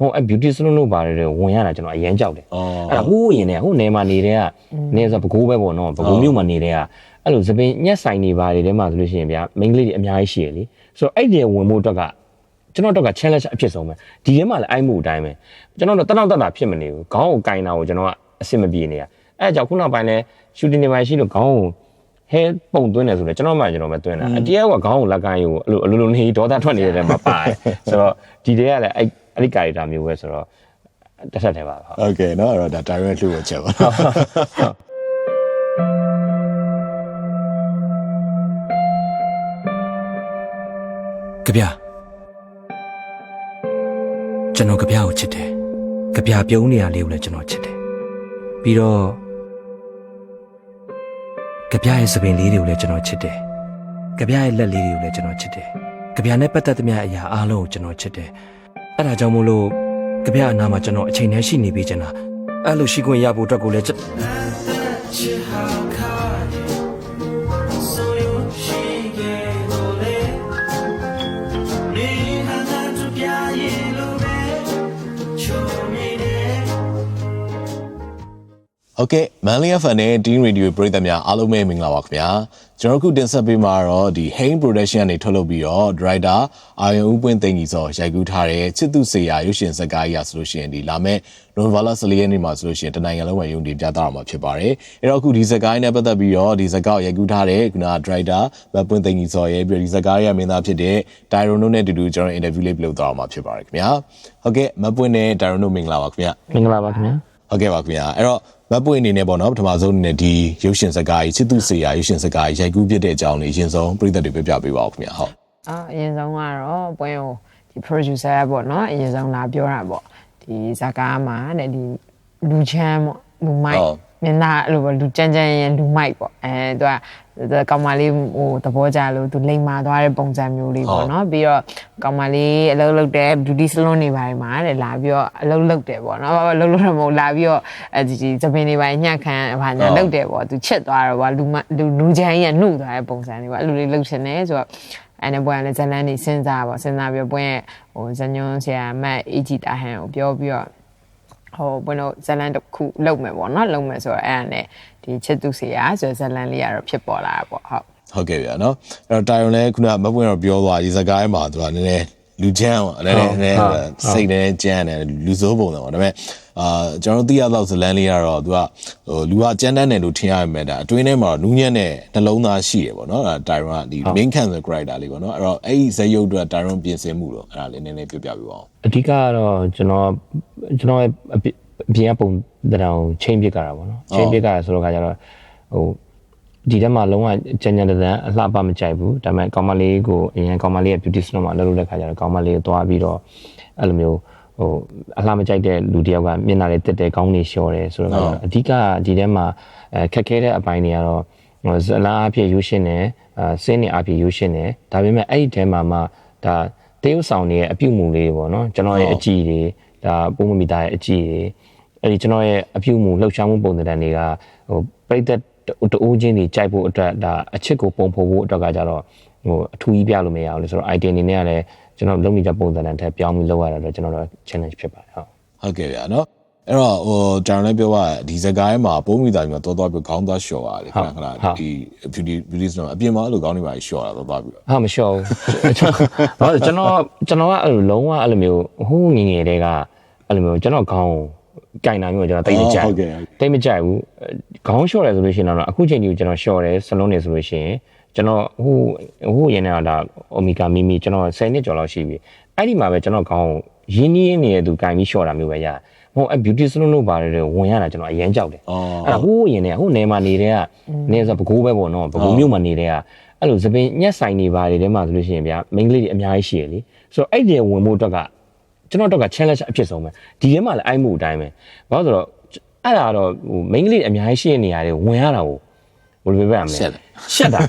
မဟုတ်အဲ beauty salon လို့ပါတယ်တဲ့ဝင်ရတာကျွန်တော်အရန်ကြောက်တယ်အော်အဲ့ဒါဟိုးရင်ねဟိုနယ်မှာနေတဲ့ကနေဆိုပကိုးပဲပေါ့နော်ပကိုးမြို့မှာနေတဲ့ကအဲ့လိုသပင်ညက်ဆိုင်နေပါတယ်တဲမှာဆိုလို့ရှိရင်ဗျာမိန်းကလေးတွေအများကြီးရှိရလေဆိုတော့အဲ့ဒီဝင်ဖို့အတွက်ကကျွန်တော်တို့က challenge အဖြစ်ဆုံးပဲဒီထဲမှာလည်းအိုက်မှုအတိုင်းပဲကျွန်တော်တို့တနောက်တက်တာဖြစ်မနေဘူးခေါင်းကိုကင်တာကိုကျွန်တော်ကအဆင်မပြေနေရအဲ့ဒါကြောင့်ခုနောက်ပိုင်းလဲ shooting တွေမှာရှိလို့ခေါင်းကိုဟဲပုံသွင်းတယ်ဆိုတော့ကျွန်တော်မှကျွန်တော်ပဲသွင်းတာအတရားကခေါင်းကိုလက်ကိုင်းကိုအဲ့လိုအလိုလိုနေဒေါသထွက်နေတဲ့ထဲမှာပါတယ်ဆိုတော့ဒီတွေကလည်းအဲ့ အဲ့ဒီ character မျိုးပဲဆိုတော့တစ်ထက်တည်းပါဟုတ် โอเคเนาะအဲ့တော့ဒါ direct လှုပ်ဝက်ချက်ပါ ကြပြကျွန်တော်ကြပြကိုချစ်တယ်ကြပြပြုံးနေရလေးကိုလည်းကျွန်တော်ချစ်တယ်ပြီးတော့ကြပြရဲ့စပင်လေးတွေကိုလည်းကျွန်တော်ချစ်တယ်ကြပြရဲ့လက်လေးတွေကိုလည်းကျွန်တော်ချစ်တယ်ကြပြနဲ့ပတ်သက်သမျှအရာအားလုံးကိုကျွန်တော်ချစ်တယ် အဲ့ဒါကြောင့်မို့လို့ကြပြအနာမှာကျွန်တော်အချိန်နဲ့ရှိနေပေးချင်တာအဲ့လိုရှိခွင့်ရဖို့အတွက်ကိုလည်းကျွန် โอเคမန်လေး FM နဲ့ Team Radio ပရိသတ်များအားလုံးပဲမင်္ဂလာပါခင်ဗျာ ကျွန်တော်အခုတင်ဆက်ပေးမှာတော့ဒီ Hain Production ကနေထုတ်လုပ်ပြီးတော့ Director အာယုံဦးပွင့်သိန်းကြီးစောရိုက်ကူးထားတဲ့ချစ်သူစေရာရုပ်ရှင်ဇာတ်ကားကြီးရဆိုလို့ရှိရင်ဒီလာမဲ့ November 14ရက်နေ့မှာဆိုလို့ရှိရင်တနိုင်ငံလုံးမှာယုံတင်ပြသတော့မှာဖြစ်ပါတယ်အဲ့တော့အခုဒီဇာတ်ကားကြီးနဲ့ပတ်သက်ပြီးတော့ဒီဇာတ်ကားကိုရိုက်ကူးထားတဲ့ခုနက Director မပွင့်သိန်းကြီးစောရဲ့ပြီးတော့ဒီဇာတ်ကားရဲ့မင်းသားဖြစ်တဲ့ Tyron တို့နဲ့အတူတူကျွန်တော် interview လေးပြုလုပ်သွားတော့မှာဖြစ်ပါတယ်ခင်ဗျာဟုတ်ကဲ့မပွင့်နဲ့ Tyron တို့မင်္ဂလာပါခင်ဗျာမင်္ဂလာပါခင်ဗျာ ဟုတ်ကဲ့ပါခင်ဗျာအဲ့တော့မပွင့်အနေနဲ့ပေါ့နော်ပထမဆုံးအနေနဲ့ဒီရုပ်ရှင်စကားကြီးချစ်သူစေရာရုပ်ရှင်စကားကြီးရိုက်ကူးပြတဲ့အကြောင်းလေးအရင်ဆုံးပြည်သက်တွေပြပြပေးပါဦးခင်ဗျာဟုတ်အာအရင်ဆုံးကတော့ပွဲကိုဒီ producer ပေါ့နော်အရင်ဆုံးလာပြောတာပေါ့ဒီဇာကားမှာတဲ့ဒီလူချမ်းပေါ့လူမိုက်မင်းသားအဲ့လိုပေါ့လူကြမ်းကြမ်းရင်လူမိုက်ပေါ့အဲသူက ကောင်မလေးဟိုသဘောကျလို့သူလိမ်မာသွားတဲ့ပုံစံမျိုးလေးပေါ့နော်ပြီးတော့ကောင်မလေးအလုပ်လုပ်တဲ့ beauty salon တွေပါတယ်မှာတဲ့လာပြီးတော့အလုပ်လုပ်တယ်ပေါ့နော်ဘာဘာလုပ်လို့တော့မဟုတ်လာပြီးတော့အဲဒီဒီသပင်တွေပိုင်းညှက်ခံဘာညာလုပ်တယ်ပေါ့သူချစ်သွားတော့ဗောလူမလူလူချမ်းကြီးကနှုတ်သွားတဲ့ပုံစံလေးပေါ့အဲ့လိုလေးလုပ်ချင်တယ်ဆိုတော့အဲ့နဲ့ဘွယ်ကလည်းဇလန်းနေစဉ်းစားပါစဉ်းစားပြီးတော့ဘွယ်ရဲ့ဟိုဇညွန်းဆရာမတ်အေဂျီတာဟန်ကိုပြောပြီးတော့ဟိုဘွယ်တို့ဇလန်းတစ်ခုလုပ်မယ်ပေါ့နော်လုပ်မယ်ဆိုတော့အဲ့ဒါနဲ့ ဒီချစ်သူဆရာဆိုတော့ဇလန်းလေးကတော့ဖြစ်ပေါ်လာတာပေါ့ဟုတ်ဟုတ်ကဲ့ဗျာနော်အဲ့တော့တိုင်ရွန်လည်းခုနကမပွင့်တော့ပြောသွားဒီစကားထဲမှာသူကနည်းနည်းလူချမ်းပေါ့နည်းနည်းနည်းစိတ်နဲ့ကြမ်းတယ်လူစိုးပုံတယ်ပေါ့ဒါပေမဲ့အာကျွန်တော်သိရတော့ဇလန်းလေးကတော့သူကဟိုလူကကြမ်းတမ်းတယ်လို့ထင်ရမယ်ဒါအတွင်းထဲမှာတော့နူးညံ့တဲ့နှလုံးသားရှိရပေါ့နော်အဲ့တိုင်ရွန်ကဒီ main cancer character လေးပေါ့နော်အဲ့တော့အဲ့ဒီဇယုတ်အတွက်တိုင်ရွန်ပြင်ဆင်မှုတော့အဲ့ဒါလေးနည်းနည်းပြပြပေးပါဦးအဓိကကတော့ကျွန်တော်ကျွန်တော်ရဲ့ အပြင်အပြင်ကပုံတောင်ချိန်ပစ်ကြတာပေါ့နော်ချိန်ပစ်ကြရဆိုတော့ကကြတော့ဟိုဒီထဲမှာလုံးဝကြံကြံတန်းအလှပမကြိုက်ဘူးဒါပေမဲ့ကောင်မလေးကိုအရင်ကောင်မလေးရဲ့ beauty salon မှာလုပ်လို့တဲ့ခါကျတော့ကောင်မလေးကိုသွားပြီးတော့အဲ့လိုမျိုးဟိုအလှမကြိုက်တဲ့လူတယောက်ကမျက်နှာလေးတက်တယ်ကောင်းနေလျှော်တယ်ဆိုတော့ကတော့အဓိကဒီထဲမှာအဲခက်ခဲတဲ့အပိုင်းတွေကတော့ဟိုဇလာအဖြစ်ယူရှင်းတယ်အဲစင်းနေအဖြစ်ယူရှင်းတယ်ဒါပေမဲ့အဲ့ဒီထဲမှာမှဒါတရုပ်ဆောင်တွေရဲ့အပြုတ်မှုလေးတွေပေါ့နော်ကျွန်တော်ရဲ့အကြည့်တွေဒါပုံမမီတာရဲ့အကြည့်တွေ အဲ့ဒီကျွန်တော်ရဲ့အပြုတ်မှုလှုပ်ရှားမှုပုံစံတွေကဟိုပြိသက်တူးချင်းတွေကြိုက်ဖို့အတွက်ဒါအချစ်ကိုပုံဖော်ဖို့အတွက်ကကြတော့ဟိုအထူးကြီးပြလို့မရဘူးလေဆိုတော့ item အနေနဲ့ကလည်းကျွန်တော်လုပ်နေကြပုံစံနဲ့ထပ်ပြောင်းပြီးလုပ်ရတာတော့ကျွန်တော်တို့ challenge ဖြစ်ပါတယ်ဟုတ်ဟုတ်ကဲ့ဗျာနော်အဲ့တော့ဟိုကျွန်တော်လည်းပြောပါဒီစကားထဲမှာပုံမိသားကြီးမှာတော်တော်ပြီးခေါင်းသားလျှော်ရတယ်ခဏခဏဒီ beauty beauty ဆိုတော့အပြင်မှာအဲ့လိုခေါင်းတွေပါလျှော်တာတော်တော်ပြီးတော့ဟာမလျှော်ဘူးကျွန်တော်ကျွန်တော်ကအဲ့လိုလုံးဝအဲ့လိုမျိုးဟိုးငငယ်တဲကအဲ့လိုမျိုးကျွန်တော်ခေါင်း ကြိုင်တာမျိုးကျွန်တော်တိတ်မကြိုက်ဟုတ်ကဲ့တိတ်မကြိုက်ဘူးခေါင်းလျှော့တယ်ဆိုလို့ရှိရင်တော့အခုချိန်ကြီးကျွန်တော်လျှော့တယ်ဆလုံးနေဆိုလို့ရှိရင်ကျွန်တော်ဟိုဟိုရင်းနေတာအိုမီဂါမီမီကျွန်တော်10နှစ်ကျော်လောက်ရှိပြီအဲ့ဒီမှာပဲကျွန်တော်ခေါင်းရင်းနှီးနေတဲ့သူကြိုင်ပြီးလျှော့တာမျိုးပဲရတယ်ဟိုအ beauty salon လို့ပါတယ်ဝင်ရတာကျွန်တော်အရန်ကြောက်တယ်အဲ့ဒါဟိုးရင်နဲ့ဟိုနယ်မှာနေတဲ့ကနေဆိုပကိုးပဲပေါ့နော်ပကိုးမြို့မှာနေတဲ့ကအဲ့လိုသပင်ညက်ဆိုင်နေပါတယ်တဲမှာဆိုလို့ရှိရင်ဗျာ main လေးတွေအများကြီးရှိရလေဆိုတော့အဲ့ဒီဝင်မှုအတွက်က ကျွန်တော်တို့က challenge အဖြစ်ဆုံးပဲဒီထဲမှာလည်းအိုက်မှုအတိုင်းပဲဘာလို့ဆိုတော့အဲ့ဒါတော့ဟိုမိန်းကလေးအများကြီးရှိနေနေရတယ်ဝင်ရတာကိုဘယ်လိုပြောရမလဲရှက်တယ်ရှက်တာ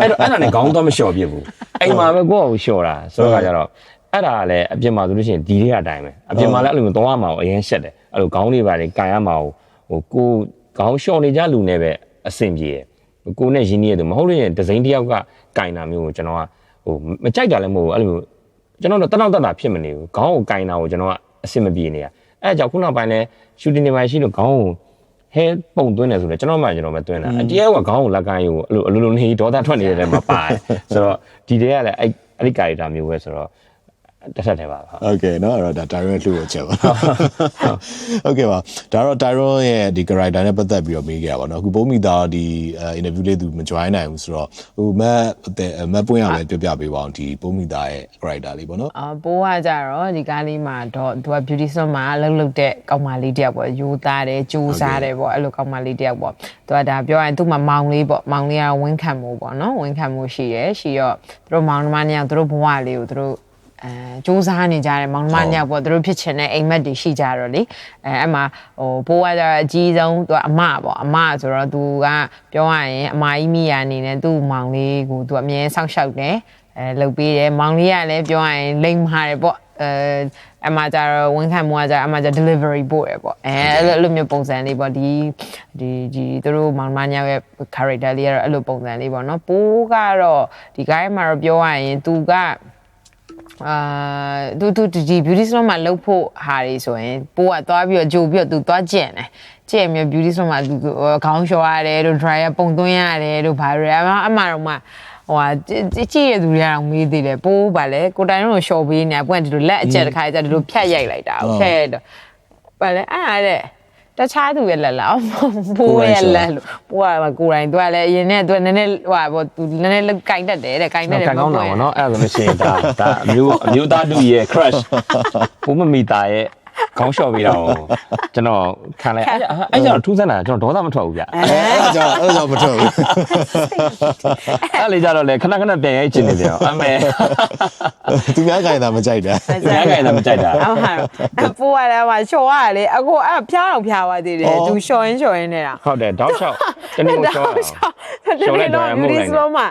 အဲ့တော့အဲ့ဒါနဲ့ခေါင်းတော့မလျှော်ပြစ်ဘူးအိမ်မှာပဲကိုယ့်ကိုလျှော်တာဆိုတော့ကကြတော့အဲ့ဒါကလည်းအပြင်မှာဆိုလို့ရှိရင်ဒီတွေကအတိုင်းပဲအပြင်မှာလည်းအဲ့လိုမျိုးသွားရမှာကိုအရင်ရှက်တယ်အဲ့လိုခေါင်းတွေပါလေကန်ရမှာကိုဟိုကိုခေါင်းလျှော်နေကြလူနဲ့ပဲအဆင်ပြေတယ်ကိုနဲ့ရင်းနှီးရတယ်မဟုတ်လို့ရင်ဒီဇိုင်းတစ်ယောက်ကကင်တာမျိုးကိုကျွန်တော်ကဟိုမကြိုက်တာလည်းမဟုတ်ဘူးအဲ့လိုမျိုး ကျွန်တော်တို့တနောက်တက်တာဖြစ်မနေဘူးခေါင်းကိုကင်တာကိုကျွန်တော်ကအဆင်မပြေနေတာအဲအကြောင့်ခုနောက်ပိုင်းလဲ shooting တွေမှာရှိလို့ခေါင်းကိုဟဲပုံသွင်းတယ်ဆိုတော့ကျွန်တော်မှကျွန်တော်ပဲသွင်းတာအတရားကခေါင်းကိုလက်ကမ်းယူကိုအဲ့လိုအလိုလိုနေဒေါသထွက်နေတဲ့ထဲမှာပါတယ်ဆိုတော့ဒီတွေကလည်းအဲ့အဲ့ဒီကာရီတာမျိုးပဲဆိုတော့ တစ်ထက်တည်းပါဟုတ် โอเคเนาะအဲ့တော့ဒါ Tyron လှုပ်ရချက်ပါโอเคပါဒါတော့ Tyron ရဲ့ဒီ character နဲ့ပတ်သက်ပြီးတော့မေးခဲ့တာပါเนาะအခုပုံမိသားဒီ interview လေးသူမ join နိုင်ဘူးဆိုတော့ဟိုမတ်မတ်ပွင့်ရလဲပြောပြပေးပါအောင်ဒီပုံမိသားရဲ့ character လေးပေါ့เนาะ အာပိုးကကြတော့ဒီကားလေးမှာတော့သူက beauty salon မှာအလုပ်လုပ်တဲ့ကောင်မလေးတယောက်ပေါ့ယူသားတယ်ကြိုးစားတယ်ပေါ့အဲ့လိုကောင်မလေးတယောက်ပေါ့သူကဒါပြောရင်သူ့မှာမောင်လေးပေါ့မောင်လေးကဝင်းခံမှုပေါ့နော်ဝင်းခံမှုရှိရယ်ရှိတော့သူတို့မောင်နှမနှစ်ယောက်သူတို့ဘဝလေးကိုသူတို့ အဲစူးစမ်းနေကြတယ်မောင်နှမညောက်ပေါ့သူတို့ဖြစ်ချင်တဲ့အိမ်မက်တွေရှိကြတော့လေအဲအဲ့မှာဟိုဘိုးကကြတော့အကြီးဆုံးသူကအမပေါ့အမဆိုတော့သူကပြောရရင်အမကြီးမိယာအနေနဲ့သူ့မောင်လေးကိုသူကအမြဲစောင့်ရှောက်တယ်အဲလုပ်ပေးတယ်မောင်လေးကလည်းပြောရရင်လိမ်မာတယ်ပေါ့အဲအမကြတော့ဝန်ခံမှုကကြအမကြ delivery ပို့ရပေါ့အဲအဲ့လိုအဲ့လိုမျိုးပုံစံလေးပေါ့ဒီဒီဒီသူတို့မောင်မညောက်ရဲ့ character လေးကတော့အဲ့လိုပုံစံလေးပေါ့နော်ပိုးကတော့ဒီ guy မှာတော့ပြောရရင်သူက အာသူသူဒီ beauty salon မှာလုပ်ဖို့ဟာတွေဆိုရင်ပိုးကသွားပြီးတော့ဂျိုပြီးတော့သူသွားကျင့်တယ်ကျင့်မျိုး beauty salon မှာသူခေါင်းလျှော်ရတယ်တို့ dryer ပုံသွင်းရတယ်တို့ဘာတွေအမအမှတော့မှဟိုဟာကြည့်ရသူတွေကတော့မေးသေးတယ်ပိုးပါလေကိုတိုင်တော့လျှော်ပေးနေပွင့်ဒီလိုလက်အကျက်တစ်ခါကျဒီလိုဖြတ်ရိုက်လိုက်တာဖြတ်ရိုက်တော့ပါလေအဲ့ဒါတဲ့ တခြားသူရဲ့လက်လားဘိုးရဲ့လက်လို့ဘိုးကကိုယ်တိုင်သူကလည်းအရင်နဲ့သူကနည်းနည်းဟိုဟာပေါ့သူနည်းနည်းကင်တတ်တယ်တဲ့ကင်တတ်တော့တယ်ကံကောင်းတာပေါ့နော်အဲ့ဒါဆိုလို့ရှိရင်ဒါဒါအမျိုးအမျိုးသားတူရဲ့ crush ဘုမမီတာရဲ့ ခေါင်းလျှော့ပေးတာကိုကျွန်တော်ခံလိုက်အဲ့အဲ့ကျွန်တော်ထူးဆန်းတာကျွန်တော်ဒေါသမထွက်ဘူးဗျအဲ့ဒါကြောင့်အဲ့ဒါကြောင့်မထွက်ဘူးအဲ့လေကြတော့လေခဏခဏပြန်ရိုက်ချင်နေပြန်အမေသူများခိုင်တာမကြိုက်တာညခိုင်တာမကြိုက်တာအမှန်အပိုးရလဲမှာလျှော်ရလေအခုအဲ့ဖျားအောင်ဖျားသွားသေးတယ်အော်သူလျှော်ရင်းလျှော်ရင်းနေတာဟုတ်တယ်တောက်လျှောက်တနေ့ကိုရှော့တာတနေ့တော့ beauty salon မှာ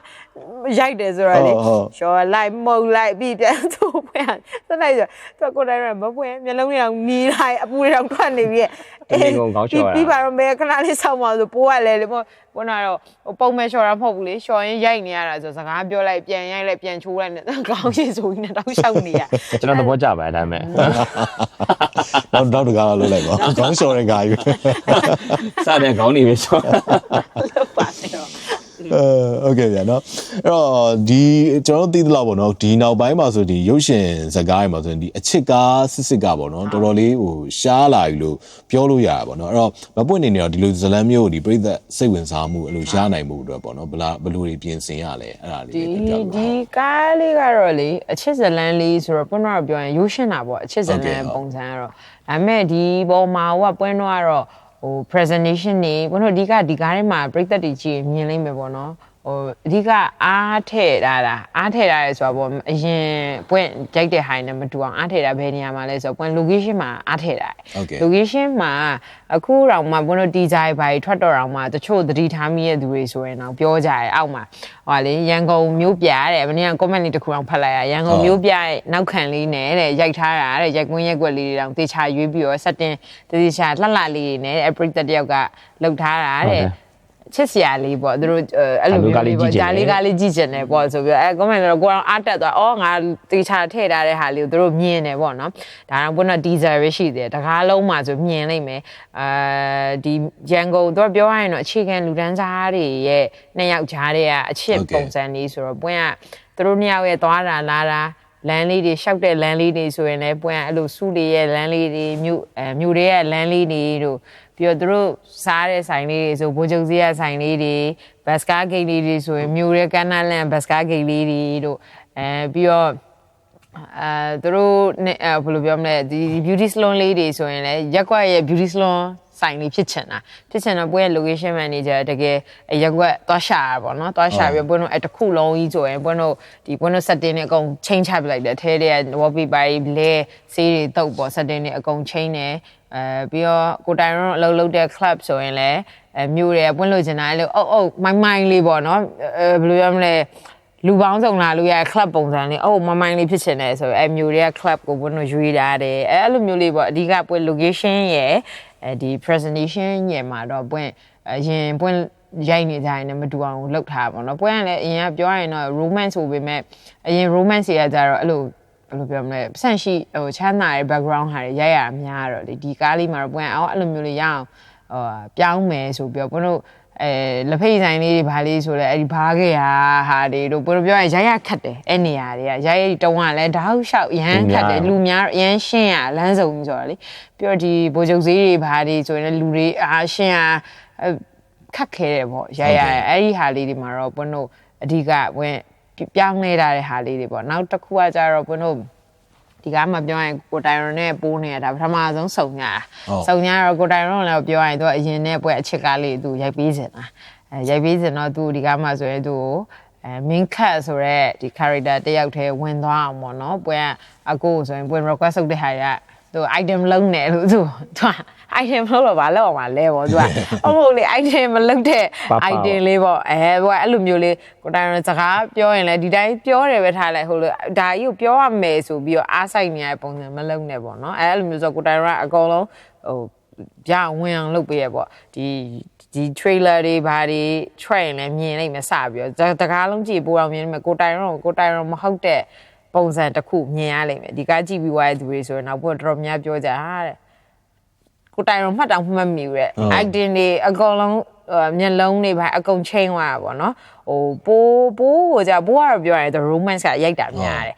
ရိုက်တယ်ဆိုတော့လေဟုတ်ဟုတ်လျှော်လိုက်မှုတ်လိုက်ပြီးပြန်သူ့ဖွင့်စလိုက်ဆိုသူကိုယ်တိုင်ရမဖွင့်မျက်လုံးတွေအောင်နီးလိုက်အပူတွေအောင်ထွက်နေပြီးတနေ့ကိုခေါင်းလျှော့ရတာပြီးပါတော့မဲခဏလေးဆောက်ပါဆိုပိုးကလည်းလေဘုန်းကတော့ဟိုပုံမဲ့လျှော်တာမဟုတ်ဘူးလေလျှော်ရင်ရိုက်နေရတာဆိုစကားပြောလိုက်ပြန်ရိုက်လိုက်ပြန်ချိုးလိုက်နဲ့ခေါင်းရည်ဆိုပြီးနဲ့တောက်လျှောက်နေရကျွန်တော်သဘောကျပါတယ်ဒါပေမဲ့တော့တော့တကားလောက်လိုက်ပါခေါင်းလျှော်တဲ့ကားကြီးစတဲ့ခေါင်းနေပဲရှော့လော အဲဟုတ်ကဲ့ဗျာနော်အဲ့တော့ဒီကျွန်တော်သိသလောက်ပေါ့နော်ဒီနောက်ပိုင်းမှာဆိုဒီရုပ်ရှင်ဇာတ်ကားတွေမှာဆိုရင်ဒီအချစ်ကားစစ်စစ်ကပေါ့နော်တော်တော်လေးဟိုရှားလာပြီလို့ပြောလို့ရတာပေါ့နော်အဲ့တော့မပွင့်နေနေတော့ဒီလိုဇလန်းမျိုးဒီပြိသက်စိတ်ဝင်စားမှုအဲ့လိုရှားနိုင်မှုအတွက်ပေါ့နော်ဘလာဘလို့တွေပြင်ဆင်ရလဲအဲ့ဒါလေးဒီဒီကားလေးကတော့လေအချစ်ဇလန်းလေးဆိုတော့ပွင့်တော့ပြောရင်ရုပ်ရှင်တာပေါ့အချစ်ဇလန်းပုံစံကတော့ဒါပေမဲ့ဒီပေါ်မှာဟိုကပွင့်တော့ကတော့ ဟို presentation နေဘုန်းတို့အဓိကဒီကားထဲမှာပြိသက်တွေကြည့်ရင်မြင်လိမ့်မယ်ပေါ့နော် ဟိုအဓိကအားထည့်တာလားအားထည့်တာလေဆိုတော့ပေါ့အရင်ပွင့်ကြိုက်တဲ့ဟိုင်းနဲ့မတူအောင်အားထည့်တာဘယ်နေရာမှာလဲဆိုတော့ပွင့် location မှာအားထည့်တာဟုတ်ကဲ့ location မှာအခုတော့မှဘုန်းတို့ design ဘာတွေထွက်တော့တော့မှတချို့သတိထားမိတဲ့သူတွေဆိုရင်တော့ပြောကြတယ်အောက်မှာဟိုလေရန်ကုန်မျိုးပြတဲ့မနေ့က comment လေးတစ်ခုအောင်ဖတ်လိုက်ရရန်ကုန်မျိုးပြရဲ့နောက်ခံလေးနဲ့တဲ့ရိုက်ထားတာတဲ့ရိုက်ကွင်းရက်ွက်လေးတွေတောင်တေချာရွေးပြီးတော့စက်တင်တေချာလှလှလေးတွေနဲ့အပရိသတ်တယောက်ကလှုပ်ထားတာတဲ့ ချစ်စရာလေးပေါ့သူတို့အဲ့လိုမျိုးလေးပေါ့ဂျာလေးကားလေးကြည့်ချင်တယ်ပေါ့ဆိုပြီးတော့အဲ comment တော့ကိုအောင်အားတက်သွားအော်ငါတေချာထည့်ထားတဲ့ဟာလေးကိုသူတို့မြင်တယ်ပေါ့နော်ဒါတော့ဘုန်းတော် teaser ပဲရှိတယ်တကားလုံးမှာဆိုမြင်လိုက်မယ်အဲဒီရန်ကုန်သူကပြောရရင်တော့အခြေခံလူတန်းစားတွေရဲ့နှစ်ယောက်ကြားတွေကအချစ်ပုံစံလေးဆိုတော့ပွင့်ကသူတို့နှစ်ယောက်ရဲ့သွားတာလာတာလမ်းလေးတွေရှောက်တဲ့လမ်းလေးတွေဆိုရင်လည်းပွင့်ကအဲ့လိုစုလေးရဲ့လမ်းလေးတွေမြို့အဲမြို့တွေရဲ့လမ်းလေးတွေတို့ ပြီးတော့သူတို့စားတဲ့ဆိုင်လေးတွေဆိုဘိုးချုပ်စည်းရဆိုင်လေးတွေဘတ်စကားဂိတ်လေးတွေဆိုရင်မြို့ရဲကန်းနာလန်ဘတ်စကားဂိတ်လေးတွေတို့အဲပြီးတော့အဲသူတို့နဲ့အဲဘယ်လိုပြောမလဲဒီ beauty salon လေးတွေဆိုရင်လည်းရက်ကွက်ရဲ့ beauty salon ဆိုင်လေးဖြစ်ချင်တာဖြစ်ချင်တော့ပွဲရဲ့ location manager တကယ်အဲ့ရက်ကွက်သွားရှာရပါတော့သွားရှာပြီးပွဲတို့အဲ့တစ်ခုလုံးကြီးဆိုရင်ပွဲတို့ဒီပွဲတို့ setting တွေအကုန် change ချပလိုက်တယ်ထဲတဲ့ wallpaper တွေလဲဆေးတွေတုပ်ပေါ့ setting တွေအကုန် change တယ်အဲပြီးတော့ကိုတိုင်ရောအလုပ်လုပ်တဲ့ club ဆိုရင်လည်းအဲမျိုးတွေပွင့်လို့ချင်တာအဲ့လိုအုပ်အုပ်မိုင်းမိုင်းလေးပေါ့နော်အဲဘယ်လိုပြောမလဲလူပေါင်းစုံလာလို့ရတဲ့ club ပုံစံလေးအိုးမမိုင်းလေးဖြစ်ချင်တယ်ဆိုတော့အဲမျိုးတွေက club ကိုဘုန်းတို့ရွေးထားတယ်အဲအဲ့လိုမျိုးလေးပေါ့အဓိကပွင့် location ရယ် အဲဒီ presentation ရယ်မှာတော့ပွင့်အရင်ပွင့်ရိုက်နေကြရင်လည်းမတူအောင်လုပ်ထားပါတော့ပွင့်ကလည်းအရင်ကပြောရရင်တော့ romance ဆိုပေမဲ့အရင် romance တွေကကြတော့အဲ့လိုဘယ်လိုပြောမလဲပတ်စံရှိဟိုချမ်းသာရဲ့ background ဟာတွေရိုက်ရတာများတော့လေဒီကားလေးမှာတော့ပွင့်အောင်အဲ့လိုမျိုးလေးရအောင်ဟိုပြောင်းမယ်ဆိုပြီးတော့ဘုန်းတို့ အဲလက်ဖိတ်ဆိုင်လေးတွေဘာလေးဆိုလဲအဲ့ဒီဘားခဲ့ဟာဟာတွေတို့ဘယ်လိုပြောရင်ရိုက်ရခတ်တယ်အဲ့နေရာတွေကရိုက်တုံးကလည်းဓာတ်လျှောက်ရမ်းခတ်တယ်လူများရမ်းရှင်းရလမ်းစုံဆိုတော့လေပြီးတော့ဒီဘိုးချုပ်ဈေးတွေဘာတွေဆိုရင်လူတွေအားရှင်းရခတ်ခဲတယ်ပေါ့ရိုက်ရအဲ့ဒီဟာလေးတွေမှာတော့ဘုန်းတို့အဓိကဝင်ပြောင်းနေတာတဲ့ဟာလေးတွေပေါ့နောက်တစ်ခုကကြတော့ဘုန်းတို့ ဒီကားမှာပြောရင်ကိုတိုင်ရွန်နဲ့ပိုးနေတာဒါပထမဆုံးစုံညာစုံညာတော့ကိုတိုင်ရွန်လည်းပြောရင်သူကအရင်နဲ့ပွဲအချစ်ကားလေးသူရိုက်ပေးစင်တာအဲရိုက်ပေးစင်တော့သူဒီကားမှာဆိုရင်သူကိုအဲမင်းခတ်ဆိုရဲဒီ character တယောက်တည်းဝင်သွားအောင်ပေါ့နော်ပွဲကအကိုဆိုရင်ပွဲ request လုပ်တဲ့ဟာရ သူ item လုံးနေလို့သူသူ item လုံးတော့ဘာလောက်အောင်မလဲပေါ့သူကဟုတ်မဟုတ်လေ item မလုပ်တဲ့ item လေးပေါ့အဲဘောအဲ့လိုမျိုးလေးကိုတိုင်ရစကားပြောရင်လည်းဒီတိုင်းပြောတယ်ပဲထားလိုက်ဟိုလိုဒါကြီးကိုပြောရမယ်ဆိုပြီးတော့အားဆိုင်နေရတဲ့ပုံစံမလုပ်နဲ့ပေါ့နော်အဲအဲ့လိုမျိုးဆိုကိုတိုင်ရအကောင်လုံးဟိုပြဝင်အောင်လုပ်ပေးရပေါ့ဒီဒီ trailer တွေဘာတွေ train လည်းမြင်လိုက်မယ်စပြီးတော့တကားလုံးကြည့်ပိုးအောင်မြင်မယ်ကိုတိုင်ရောကိုတိုင်ရောမဟုတ်တဲ့ ပုံစံတစ်ခုမြင်ရလိမ့်မယ်ဒီကားကြည့်ပြီးွားတဲ့သူတွေဆိုရင်နောက်ပို့တော်တော်များပြောကြတာတဲ့ကိုတိုင်ရောမှတ်တောင်မှတ်မိဘူးတဲ့ acting တွေအကုန်လုံးမျက်လုံးတွေဘာအကုန်ချိန်သွားတာပေါ့နော်ဟိုပိုးပိုးကိုじゃပိုးကတော့ပြောရတယ် romance ကရိုက်တာများတယ်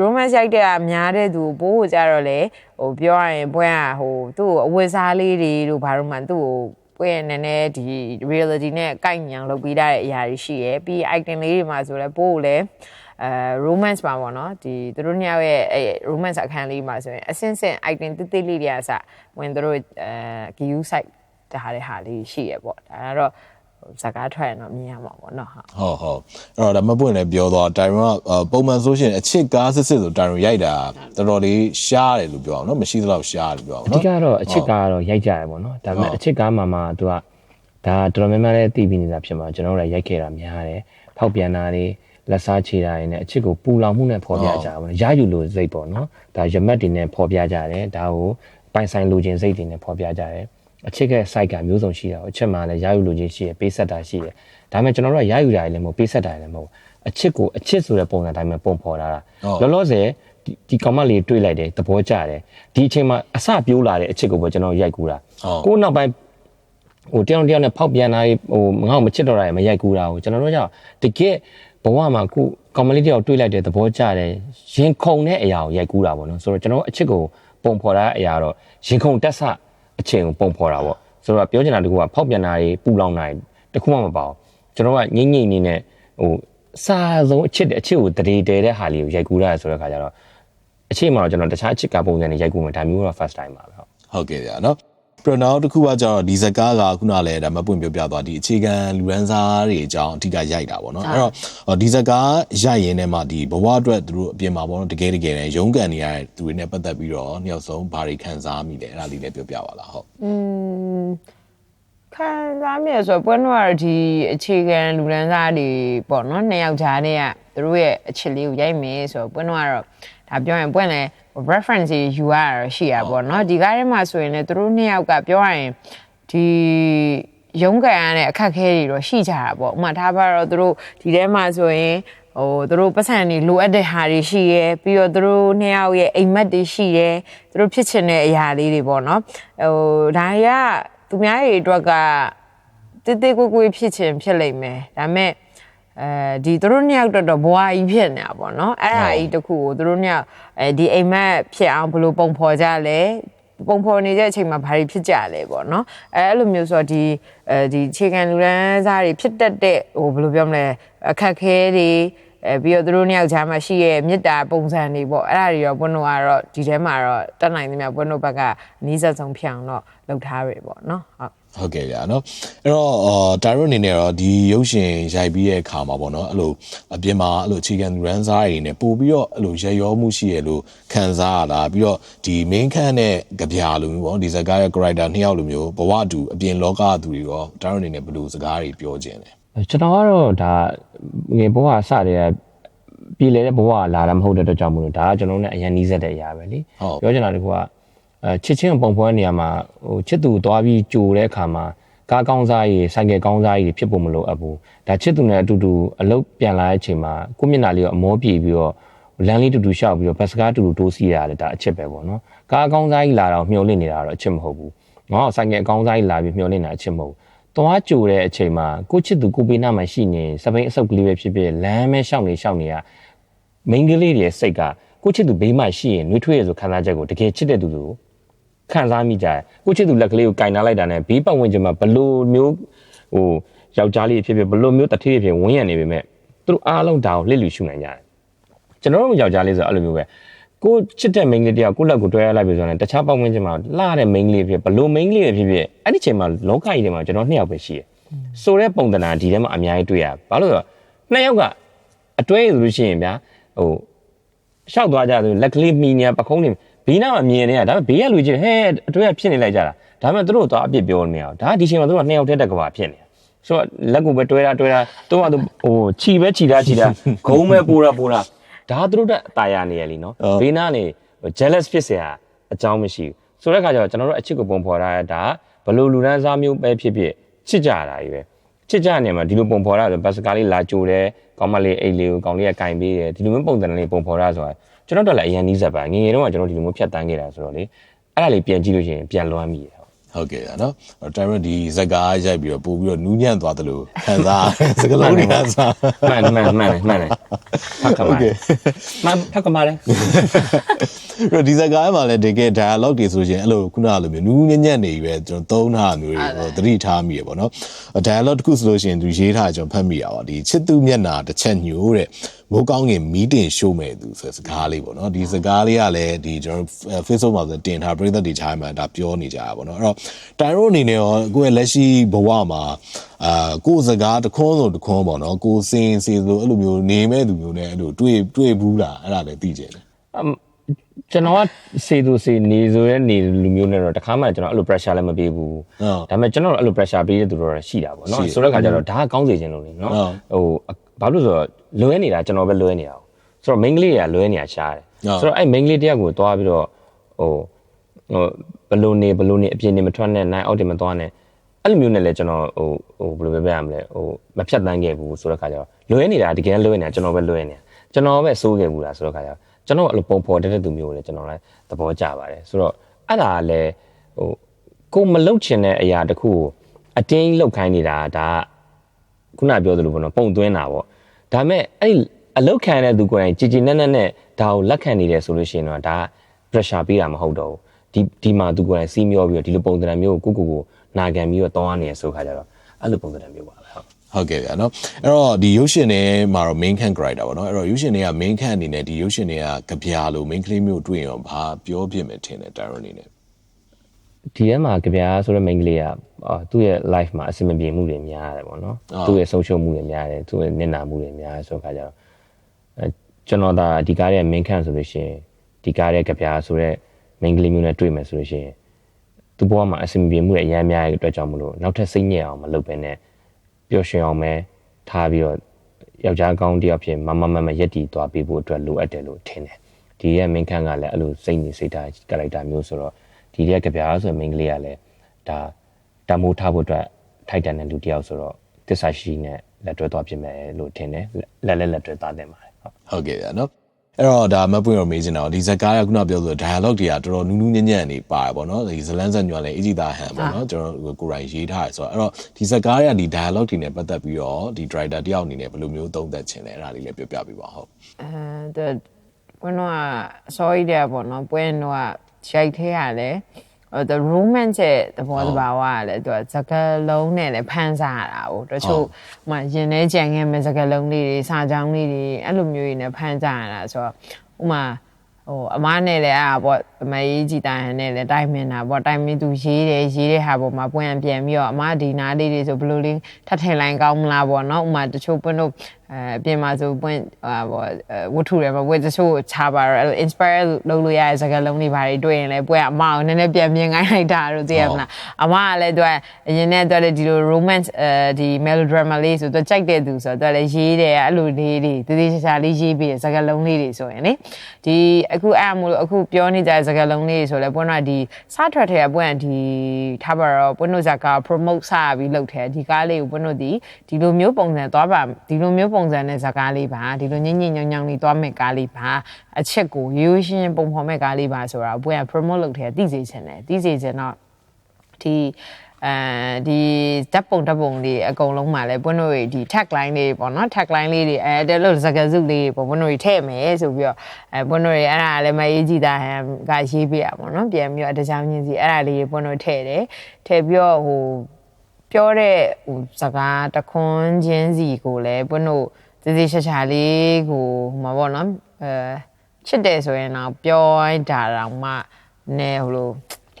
romance ရိုက်တဲ့ကများတဲ့သူဘိုးကိုကြတော့လေဟိုပြောရရင်ပွဲကဟိုသူ့ကိုအဝတ်စားလေးတွေတို့ဘာလို့မှသူ့ကိုပွဲရနည်းနည်းဒီ reality နဲ့ကိုက်ညံလုပ်ပြီးတဲ့အရာတွေရှိရယ်ပြီး item လေးတွေမှာဆိုလဲဘိုးကိုလည်း အဲ romance ပါပေါ့နော်ဒီသူတို့ညရဲ့အဲ romance အခန်းလေးမှာဆိုရင်အစင်းစင် item တိတိလေးတွေကစဝင်သူတို့အဲ GU site တဟာတဲ့ဟာလေးရှိရပေါ့ဒါကတော့စကားထွက်ရင်တော့မြင်ရမှာပေါ့နော်ဟုတ်ဟုတ်ဟုတ်အဲ့တော့ဒါမပွင့်လည်းပြောတော့တိုင်ရွန်ကပုံမှန်ဆိုရှင်အချစ်ကားစစ်စစ်ဆိုတိုင်ရွန်ရိုက်တာတော်တော်လေးရှားတယ်လို့ပြောအောင်နော်မရှိသလောက်ရှားတယ်ပြောအောင်အဓိနော်ကတော့အချစ်ကားကတော့ရိုက်ကြရပေါ့နော်ဒါပေမဲ့အချစ်ကားမှာမှသူကဒါတော်တော်များများလည်းသိပြီးနေတာဖြစ်မှာကျွန်တော်တို့လည်းရိုက်ခဲ့တာများတယ်ဖောက်ပြန်တာတွေ လက်စားချေတာတွေနဲ့အချစ်ကိုပူလောင်မှုနဲ့ဖော်ပြကြတာပေါ့နော်ရယူလို့စိတ်ပေါ့နော်ဒါရမက်တွေနဲ့ဖော်ပြကြတယ်ဒါကိုပိုင်ဆိုင်လိုခြင်းစိတ်တွေနဲ့ဖော်ပြကြတယ်အချစ်က site ကမျိုးစုံရှိတာအချစ်မှာလည်းရယူလိုခြင်းရှိတယ်ပေးဆက်တာရှိတယ်ဒါပေမဲ့ကျွန်တော်တို့ကရယူတာလည်းမဟုတ်ပေးဆက်တာလည်းမဟုတ်အချစ်ကိုအချစ်ဆိုတဲ့ပုံစံတိုင်းမှာပုံဖော်လာတာလောလောဆယ်ဒီဒီကောင်မလေးတွေးလိုက်တယ်သဘောကျတယ်ဒီအချိန်မှာအစပြိုးလာတဲ့အချစ်ကိုပဲကျွန်တော်ရိုက်ကူတာကိုနောက်ပိုင်းဟိုတယောက်တယောက်နဲ့ဖောက်ပြန်တာဟိုငါ့ကိုမချစ်တော့တာမရိုက်ကူတာဟိုကျွန်တော်တို့ကြောင့်တကယ် ဘဝမှာခုကောင်မလေးတယောက်တွေးလိုက်တဲ့သဘောကျတယ်ရင်ခုန်တဲ့အရာကိုရိုက်ကူတာပေါ့နော်ဆိုတော့ကျွန်တော်အချစ်ကိုပုံဖော်တာအရာတော့ရင်ခုန်တက်ဆအချိန်ကိုပုံဖော်တာပေါ့ဆိုတော့ပြောချင်တာတကူကဖောက်ပြန်တာတွေပူလောင်တာတခုမှမပါဘူးကျွန်တော်ကငိမ့်ငိမ့်နေနဲ့ဟိုစာဆုံးအချစ်တဲ့အချစ်ကိုတရေတဲတဲ့ဟာလေးကိုရိုက်ကူးရတယ်ဆိုတဲ့ခါကျတော့အချစ်မှာတော့ကျွန်တော်တခြားအချစ်ကပုံစံနဲ့ရိုက်ကူးမှာဒါမျိုးတော့ first time ပါပဲဟုတ်ဟုတ်ကဲ့ဗျာနော် ပြီးတော့နောက်တစ်ခုကကျတော့ဒီဇကားကခုနလည်းဒါမပွင့်ပြောပြသွားဒီအခြေခံလူရန်စားတွေအကြောင်းအဓိကရိုက်တာပေါ့နော်အဲ့တော့ဒီဇကားရိုက်ရင်းနဲ့မှဒီဘဝအတွက်သူတို့အပြင်မှာပေါ့နော်တကယ်တကယ်နဲ့ရုန်းကန်နေရတဲ့သူတွေနဲ့ပတ်သက်ပြီးတော့နှစ်ယောက်ဆုံးဘာတွေခံစားမိလဲအဲ့ဒါလေးလည်းပြောပြပါလားဟုတ်ခံစားမြဲဆိုတော့ပွဲတော့ဒီအခြေခံလူဒန်းစားတွေပေါ့နော်နှစ်ယောက်ကြားတဲ့ကသူတို့ရဲ့အချစ်လေးကိုရိုက်မယ်ဆိုတော့ပွဲတော့ကတော့ ဒါပြောရင်ပွဲလည်း reference တွေယူရတာရှိရပေါ့နော်ဒီကားထဲမှာဆိုရင်လည်းသူတို့နှစ်ယောက်ကပြောရရင်ဒီရုံးကန်ရတဲ့အခက်အခဲတွေတော့ရှိကြတာပေါ့ဥပမာထားပါတော့သူတို့ဒီထဲမှာဆိုရင်ဟိုသူတို့ပတ်စံတွေလိုအပ်တဲ့ဟာတွေရှိရဲပြီးတော့သူတို့နှစ်ယောက်ရဲ့အိမ်မက်တွေရှိရဲသူတို့ဖြစ်ချင်တဲ့အရာလေးတွေပေါ့နော်ဟိုဒါတွေကသူများတွေအတွက်ကတိတိကိုကိုဖြစ်ချင်ဖြစ်လိမ့်မယ်ဒါပေမဲ့ အဲဒီသူတို့နှစ်ယောက်တော့ဘွားကြီးဖြစ်နေတာပေါ့နော်အဲ့ဒါကြီးတခုကိုသူတို့နှစ်ယောက်အဲဒီအိမ်မက်ဖြစ်အောင်ဘယ်လိုပုံဖော်ကြလဲပုံဖော်နေတဲ့အချိန်မှာဘာတွေဖြစ်ကြလဲပေါ့နော်အဲအဲ့လိုမျိုးဆိုတော့ဒီအဲဒီခြေခံလူရန်စားတွေဖြစ်တတ်တဲ့ဟိုဘယ်လိုပြောမလဲအခက်ခဲတွေ အဲပြီးတော့သူတို့နှစ်ယောက်ကြားမှာရှိရဲ့မေတ္တာပုံစံတွေပေါ့အဲ့ဒါတွေတော့ဘွန်းတို့ကတော့ဒီထဲမှာတော့တက်နိုင်သမျှဘွန်းတို့ဘက်ကအနည်းဆက်ဆုံးဖြစ်အောင်တော့လုပ်ထားရပေါ့နော်ဟုတ်ဟုတ်ကဲ့ဗျာနော်အဲ့တော့အော်ဒါရိုအနေနဲ့တော့ဒီရုပ်ရှင်ရိုက်ပြီးတဲ့အခါမှာပေါ့နော်အဲ့လိုအပြင်မှာအဲ့လိုအခြေခံ run စားတွေနဲ့ပို့ပြီးတော့အဲ့လိုရရောမှုရှိရလို့ခံစားရတာပြီးတော့ဒီ main ခန်းနဲ့ကြပြလိုမျိုးပေါ့ဒီဇာတ်ကားရဲ့ character နှစ်ယောက်လိုမျိုးဘဝတူအပြင်လောကသူတွေရောဒါရိုအနေနဲ့ဘယ်လိုစကားတွေပြောခြင်းလဲ ကျွန်တော်ကတော့ဒါငယ်ဘဝအစတည်းကပြည်လေတဲ့ဘဝလာတာမဟုတ်တဲ့အတွက်ကြောင့်မလို့ဒါကကျွန်တော်တို့ ਨੇ အရင်နီးစက်တဲ့အရာပဲလေပြောချင်တာတကူကအဲချစ်ချင်းပုံပွဲနေရာမှာဟိုချစ်သူသွားပြီးကြိုတဲ့အခါမှာကားကောင်းစားကြီးဆိုင်ကယ်ကောင်းစားကြီးဖြစ်ဖို့မလိုအပ်ဘူးဒါချစ်သူနဲ့အတူတူအလုပ်ပြန်လာတဲ့အချိန်မှာကိုမျက်နှာလေးကိုအမောပြေပြီးတော့ဟလမ်းလေးတူတူရှောက်ပြီးတော့ဘတ်စကားတူတူတိုးစီးရတယ်ဒါအချက်ပဲပေါ့နော်ကားအကောင်းစားကြီးလာတော့မျောလင့်နေတာတော့အချက်မဟုတ်ဘူးငေါ့ဆိုင်ငယ်အကောင်းစားကြီးလာပြီးမျောလင့်တာအချက်မဟုတ်ဘူး သွားကြိုတဲ့အချိန်မှာကိုချစ်သူကိုပေးနာမှရှိနေစပိန်အဆုပ်ကလေးပဲဖြစ်ဖြစ်လမ်းမဲရှောက်နေရှောက်နေရမိန်းကလေးတွေရဲ့စိတ်ကကိုချစ်သူဘေးမှာရှိရင်နှွေးထွေးရဆိုခံစားချက်ကိုတကယ်ချစ်တဲ့သူကိုခံစားမိကြတယ်ကိုချစ်သူလက်ကလေးကိုကင်နာလိုက်တာနဲ့ဘေးပတ်ဝန်းကျင်မှာဘလို့မျိုးဟိုယောက်ျားလေးဖြစ်ဖြစ်ဘလို့မျိုးတထေးဖြစ်ဝင်းရနေပေမဲ့သူတို့အားလုံးဒါကိုလစ်လူရှုနိုင်ကြတယ်ကျွန်တော်တို့ယောက်ျားလေးဆိုအဲ့လိုမျိုးပဲ ကိုချစ်တဲ့မိန်းကလေးတယောက်ကိုလက်ကိုတွဲရလိုက်ပြီဆိုရင်တခြားပတ်ဝန်းကျင်မှာလှတဲ့မိန်းကလေးဖြစ်ဘလို့မိန်းကလေးဖြစ်ဖြစ်အဲ့ဒီချိန်မှာလောကကြီးထဲမှာကျွန်တော်နှစ်ယောက်ပဲရှိတယ်ဆိုတဲ့ပုံသဏ္ဍာန်ဒီထဲမှာအများကြီးတွေ့ရဘာလို့လဲဆိုတော့နှစ်ယောက်ကအတွဲရလို့ရှိရင်ဗျာဟိုရှောက်သွားကြတယ်လက်ကလေးမိနေပခုံးနေဘေးနားမှာမြင်နေတာဒါပေမဲ့ဘေးကလူချင်းဟဲအတွဲဖြစ်နေလိုက်ကြတာဒါပေမဲ့သူတို့တော့အပြစ်ပြောနေအောင်ဒါဒီချိန်မှာသူတို့ကနှစ်ယောက်တည်းတက်ကဘာဖြစ်နေတာဆိုတော့လက်ကိုပဲတွဲတာတွဲတာသူကသူဟိုခြီပဲခြီတာခြီတာဂုံးပဲပိုးတာပိုးတာ ဒါသူတို့တက်အตายရနေရလीနော်ဘေးနားနေ jealous ဖြစ်เสียအကြောင်းမရှိဘူးဆိုတဲ့ခါကျတော့ကျွန်တော်တို့အချစ်ကိုပုံဖော်ထားတာဘလို့လူဒန်းစားမျိုးပဲဖြစ်ဖြစ်ချစ်ကြတာကြီးပဲချစ်ကြနေမှာဒီလိုပုံဖော်တာဆိုဘတ်စကားလေးလာကြိုတယ်ကောင်းမလေးအိတ်လေးကိုကောင်းလေးကကင်ပေးတယ်ဒီလိုမျိုးပုံစံလေးပုံဖော်တာဆိုတာကျွန်တော်တို့လည်းအရင်နီးစပ်ပါငငယ်တုန်းကကျွန်တော်ဒီလိုမျိုးဖြတ်တန်းခဲ့တာဆိုတော့လေအဲ့ဒါလေးပြန်ကြည့်လို့ရှိရင်ပြန်လွမ်းမိတယ် ဟုတ်ကဲ့ဗျာနော်တိုင်ရဒီဇက်ကားရိုက်ပြီးတော့ပို့ပြီးတော့နူးညံ့သွားတယ်လို့ခံစားစကလုံးတွေကစားမှန်မှန်မှန်မှန်တယ်ဖတ်ကမာတယ်မှန်ဖတ်ကမာတယ်အဲ့ဒီဇက်ကားမှာလည်းတကယ် dialogue တွေဆိုရင်အဲ့လိုခုနကလိုမျိုးနူးညံ့ညံ့နေပြီပဲကျွန်တော်သုံးထားမျိုးတွေဟိုသတိထားမိရပေါ့နော် dialogue တစ်ခုဆိုလို့ရှိရင်သူရေးထားကျွန်တော်ဖတ်မိရပါဒီချစ်သူမျက်နာတစ်ချက်ညို့တဲ့ မိုးကောင်းငင်မီးတင်ရှို့မဲ့သူဆိုတဲ့စကားလေးပေါ့နော်ဒီစကားလေးကလည်းဒီကျွန်တော် Facebook မှာဆိုတင်ထားပြည်သက်တွေချားမှာဒါပြောနေကြတာပေါ့နော်အဲ့တော့တိုင်ရိုအနေနဲ့ရောကိုယ့်ရဲ့လက်ရှိဘဝမှာအာကိုယ်စကားတခွန်းဆိုတခွန်းပေါ့နော်ကိုယ်စင်စီဆိုအဲ့လိုမျိုးနေမဲ့သူမျိုးနဲ့အဲ့လိုတွေ့တွေ့ဘူးလားအဲ့ဒါလည်းသိကြတယ်ကျွန်တော်ကစေသူစေနေဆိုတဲ့နေလူမျိုးနဲ့တော့တခါမှကျွန်တော်အဲ့လို pressure လည်းမပေးဘူးဟုတ်ဒါပေမဲ့ကျွန်တော်တို့အဲ့လို pressure ပေးတဲ့သူတို့တော့ရှိတာပေါ့နော်ရှိတယ်ဆိုတော့ခါကျတော့ဒါကကောင်းစေခြင်းလို့လေနော်ဟုတ်ဟို ဘာလို့လဲဆိုတော့လွဲနေတာကျွန်တော်ပဲလွဲနေတာဆိုတော့ main ကလေးကလွဲနေတာရှားတယ်ဟုတ်ဆိုတော့အဲ့ main ကလေးတယောက်ကိုသွားပြီးတော့ဟိုဟိုဘလို့နေဘလို့နေအပြင်နေမထွက်နဲ့နိုင်အောက်တင်မသွားနဲ့အဲ့လိုမျိုးနဲ့လည်းကျွန်တော်ဟိုဟိုဘယ်လိုပဲပြောရမလဲဟိုမဖြတ်တန်းခဲ့ဘူးဆိုတော့ခါကျတော့လွဲနေတာတကယ်လွဲနေတာကျွန်တော်ပဲလွဲနေတာကျွန်တော်ပဲစိုးခဲ့ဘူးလားဆိုတော့ခါကျတော့ကျွန်တော်အဲ့လိုပုံဖော်တတ်တဲ့သူမျိုးကိုလည်းကျွန်တော်လည်းသဘောကျပါတယ်ဆိုတော့အဲ့ဒါကလည်းဟိုကိုမလုတ်ချင်တဲ့အရာတစ်ခုကိုအတင်းကြီးလုတ်ခိုင်းနေတာဒါကခုနပြောသလိုပေါ့နော်ပုံသွင်းတာပေါ့ ဒါပေမဲ့အဲ့ဒီအလောက်ခံတဲ့သူကိုယ်တိုင်ကြည်ကြည်နက်နက်နဲ့ဒါကိုလက်ခံနေတယ်ဆိုလို့ရှိရင်တော့ဒါက pressure ပေးတာမဟုတ်တော့ဘူးဒီဒီမှာသူကိုယ်တိုင်စီးမျောပြီးတော့ဒီလိုပုံသဏ္ဍာန်မျိုးကိုကိုကိုကိုနာခံပြီးတော့တောင်းရနေရဆိုခါကြတော့အဲ့လိုပုံသဏ္ဍာန်မျိုးပါပဲဟုတ်ဟုတ်ကဲ့ဗျာနော်အဲ့တော့ဒီရုပ်ရှင်ထဲမှာတော့ main can character ပေါ့နော်အဲ့တော့ရုပ်ရှင်တွေက main can အနေနဲ့ဒီရုပ်ရှင်တွေကကြပြလို့ main ကလေးမျိုးတွေ့ရင်ဘာပြောပြမယ်ထင်တယ်တိုင်ရိုအနေနဲ့ ဒီထဲမှာကြပြားဆိုတဲ့ main ကလေးကအာသူ့ရဲ့ life မှာအဆင်မပြေမှုတွေများတယ်ပေါ့နော်အော်သူ့ရဲ့ဆုံးရှုံးမှုတွေများတယ်သူ့ရဲ့နစ်နာမှုတွေများတယ်ဆိုတော့ခါကြတော့အဲကျွန်တော်ဒါဒီကားရဲ့ main can ဆိုလို့ရှိရင်ဒီကားရဲ့ကြပြားဆိုတဲ့ main ကလေးမျိုးနဲ့တွေ့မယ်ဆိုလို့ရှိရင်သူ့ဘဝမှာအဆင်မပြေမှုတွေအများများရဲ့အတွက်ကြောင့်မလို့နောက်ထပ်စိတ်ညစ်အောင်မလုပ်ဘဲနဲ့ပျော်ရွှင်အောင်ပဲထားပြီးတော့ယောက်ျားကောင်းတစ်ယောက်ဖြစ်မမမမရက်တီသွားပေးဖို့အတွက်လိုအပ်တယ်လို့ထင်တယ်ဒီရဲ့ main can ကလည်းအဲ့လိုစိတ်နေစိတ်ထား character မျိုးဆိုတော့ ဒီရဲ့ကြပြားဆိုတဲ့ main ကလေးကလည်းဒါတမိုးထားဖို့အတွက်ထိုက်တန်တဲ့လူတစ်ယောက်ဆိုတော့တစ္ဆာရှိနဲ့လက်တွဲသွားဖြစ်မယ်လို့ထင်တယ်လက်လက်လက်တွဲသားတင်ပါတယ်ဟုတ်ဟုတ်ကဲ့ဗျာနော်အဲ့တော့ဒါမပွင့်ရောမေးချင်တာတော့ဒီဇက်ကားကခုနပြောဆို dialogue တွေကတော်တော်နူးနူးညံ့ညံ့နေပါတယ်ပေါ့နော်ဒီဇလန်းဇက်ညွှန်လည်းအကြည့်သားဟန်ပေါ့နော်ကျွန်တော်ကိုယ်တိုင်ရေးထားရဆိုတော့အဲ့တော့ဒီဇက်ကားတွေကဒီ dialogue တွေနဲ့ပတ်သက်ပြီးတော့ဒီ director တယောက်အနေနဲ့ဘယ်လိုမျိုးသုံးသပ်ချင်လဲအဲ့ဒါလေးလည်းပြောပြပေးပါဟုတ်အဲဘွန်းတော့ဆော်ရီတဲ့ပေါ့နော်ဘွန်းတော့ ရိုက်သေးရတယ်ဟို the romance ရဲ့သဘောတဘာဝကလည်းသူကစကားလုံးနဲ့လည်းဖန်ဆားရတာဟုတ်တချို့ဟိုမှာရင်ထဲကြံခဲ့မဲ့စကားလုံးလေးတွေစာကြောင်းလေးတွေအဲ့လိုမျိုးတွေနဲ့ဖန်ဆားရတာဆိုတော့ဥမာဟိုအမားနဲ့လည်းအားပေါ့အမကြီးကြည်တိုင်ဟန်နဲ့လည်းတိုင်မင်တာပေါ့တိုင်မင်သူရေးတယ်ရေးတဲ့ဟာပေါ်မှာပွင့်ပြန်ပြီးတော့အမဒီနာလေးတွေဆိုဘယ်လိုလေးထပ်ထည့်လိုက်ကောင်းမလားပေါ့နော်ဥမာတချို့ပွင့်တို့ အဲအပြင်မှာဆိုပွင့်ဟာပေါ့ဝတ္ထုတွေမှာပွင့်တချို့ချပါတော့အဲ့လို inspire လုပ်လို့ရတဲ့စကားလုံးတွေဘာတွေတွေ့ရင်လည်းပွင့်အမအောင်နည်းနည်းပြန်မြင်ခိုင်းလိုက်တာတို့သိရမလားအမကလည်းသူကအရင်နဲ့သူကလည်းဒီလို romance အဲဒီ melodrama လေးဆိုသူကြိုက်တဲ့သူဆိုတော့သူကလည်းရေးတယ်အဲ့လိုလေးတွေတည်တည်ချာချာလေးရေးပြီးစကားလုံးလေးတွေဆိုရင်လေဒီအခုအဲ့အမို့လို့အခုပြောနေကြတဲ့စကားလုံးလေးတွေဆိုလဲပွင့်တော့ဒီစားထွက်ထဲကပွင့်ဒီထားပါတော့ပွင့်တို့ဇာက promote စပြီးလုပ်တယ်ဒီကားလေးကိုပွင့်တို့ဒီဒီလိုမျိုးပုံစံသွားပါဒီလိုမျိုးပုံပုံစံနဲ့ဇာတ်ကားလေးပါဒီလိုညင်ညင်ညောင်ညောင်လေးသွားမဲ့ကားလေးပါအချက်ကိုရိုးရှင်းပုံဖော်မဲ့ကားလေးပါဆိုတာဘွဲက promote လုပ်တယ်သိစေချင်တယ်သိစေချင်တော့ဒီအဲဒီဓာတ်ပုံဓာတ်ပုံလေးအကုန်လုံးမှာလဲဘွန်းတို့တွေဒီ tag line လေးပေါ့နော် tag line လေးတွေအဲတဲလို့စကားစုလေးပေါ့ဘွန်းတို့တွေထည့်မယ်ဆိုပြီးတော့အဲဘွန်းတို့တွေအဲ့ဒါလည်းမအေးကြည့်တာဟန်ကရေးပြရပေါ့နော်ပြန်ပြီးတော့တခြားချင်းစီအဲ့ဒါလေးတွေဘွန်းတို့ထည့်တယ်ထည့်ပြီးတော့ဟို ပြောတဲ့ဟိုစကားတခွန်းချင်းစီကိုလည်းဘွန်းတို့တည်တည်ချာချာလေးကိုဟိုမှာပေါ့နော်အဲချစ်တယ်ဆိုရင်တော့ပြောတာတော့မှနည်းဟိုလို